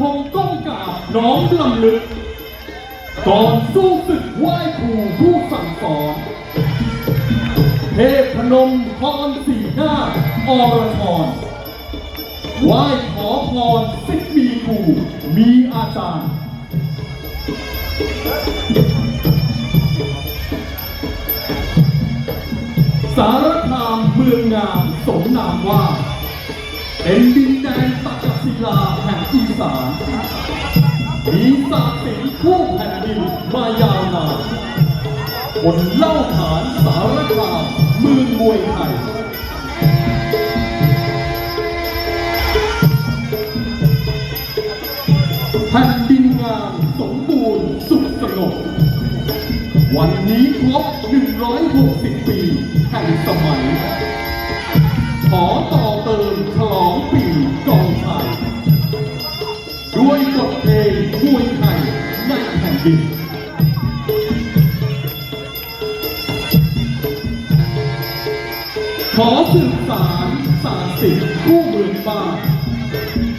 พงก้องกาน้อมลำลึกก่อนสู้ศึกไหว้ครูผู้สั่งสอนเทพพนมพรสีหน้าอรชรไหว้ขอพรสิทธิ์มีครูมีอาจารย์สารคามเมืองงามสมนามว่า เป็นดินแดนตักศิลาแห่งอีสานมีศาสตร์ศิลป์คู่แผ่นดินมายาวนานคนเล่าขานสารคามเมืองมวยไทยแผ่นดินงามสมบูรณ์สุขสงบวันนี้ครบ 160 ปีแห่งสมัย ขอต่อเติมฉลอง ขอสืบสารสารสิทธิ์คู่เมืองบ้าน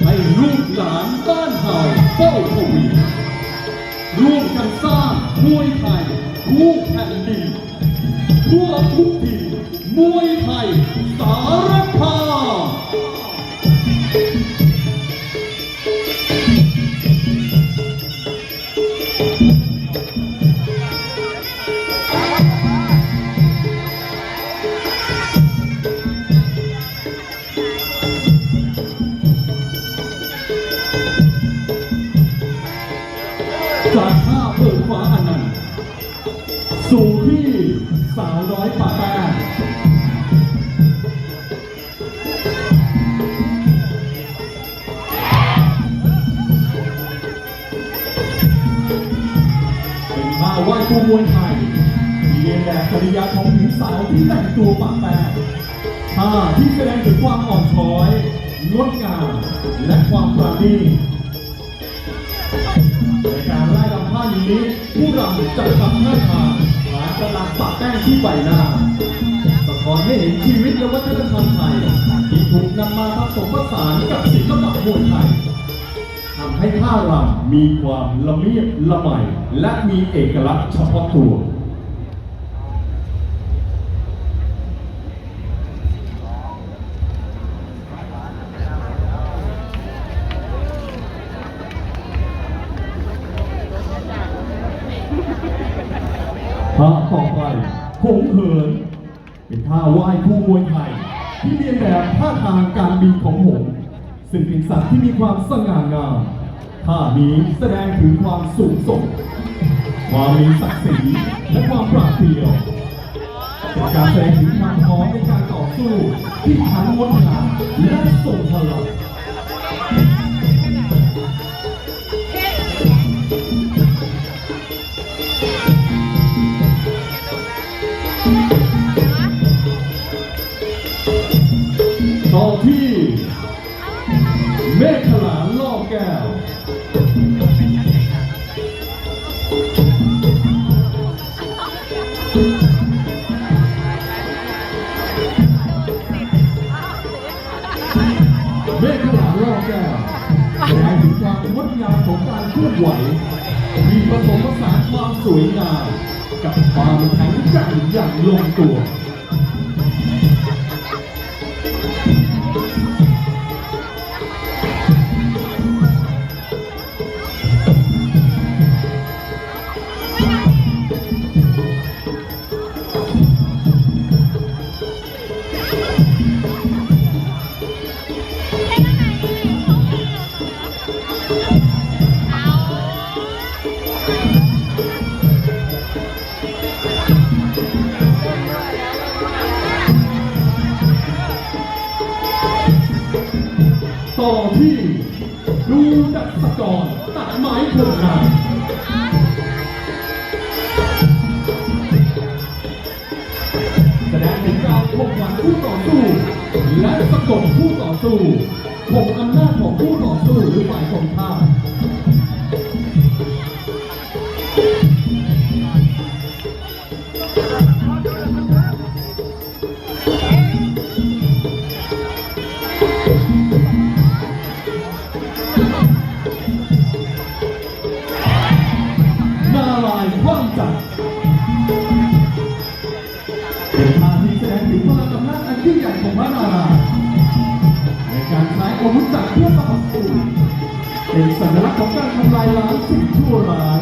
ให้ลูกหลานบ้านเฮาเฝ้าทวีร่วมกันสร้างมวยไทยคู่แผ่นดินทั่วทุกทีมมวยไทยสารคา จากท่าเปิดฟ้าอนันต์สู่ที่สาวน้อยป่าแป้งเป็นท่าไหว้ครูมวยไทยเรียนแบบจริยาของหญิงสาวที่แต่งตัวป่าแป้งท่าที่แสดงถึงความอ่อนช้อยงดงามและความปราณี ไล่ลำท่านี้ผู้รำจะทำท่าทางหากำลังปะแป้งที่ใบหน้าสะท้อนให้เห็นชีวิตและวัฒนธรรมไทยที่ถูกนำมาผสมผสานกับศิลปะมวยไทยทำให้ท่ารำมีความละเมียดละไมและมีเอกลักษณ์เฉพาะตัว ท่าต่อไปโขงเหิน เป็นท่าไหว้คู่มวยไทย ที่เรียนแบบท่าทางการบินของหงซึ่งเป็นสัตว์ที่มีความสง่างามท่านี้แสดงถึงความสูงส่ง ความมีศักดิ์ศรีและความปราดเปรียวเป็นการแสดงถึงความพร้อมในการต่อสู้ที่ทั้งงดงามและทรงพลัง ที่ เมฆขลาล่อแก้วเมฆขลาล่อแก้วแสดงถึงความงดงามของการเคลื่อนไหว มีผสมผสานความสวยงามกับความแข็งแกร่งอย่างลงตัว ต่อที่ดูดัชกรตัดไม้คนงานแสดงถึงการข่มขวัญผู้ต่อสู้ และสะกดผู้ต่อสู้ข่มอำนาจของผู้ต่อสู้หรือฝ่ายตรงข้า มนาในการใช้อาวุธจากเพื่อประหัตสูเป็นสัญลักษณ์ของการทำลายล้างสิ่งชั่วร้าย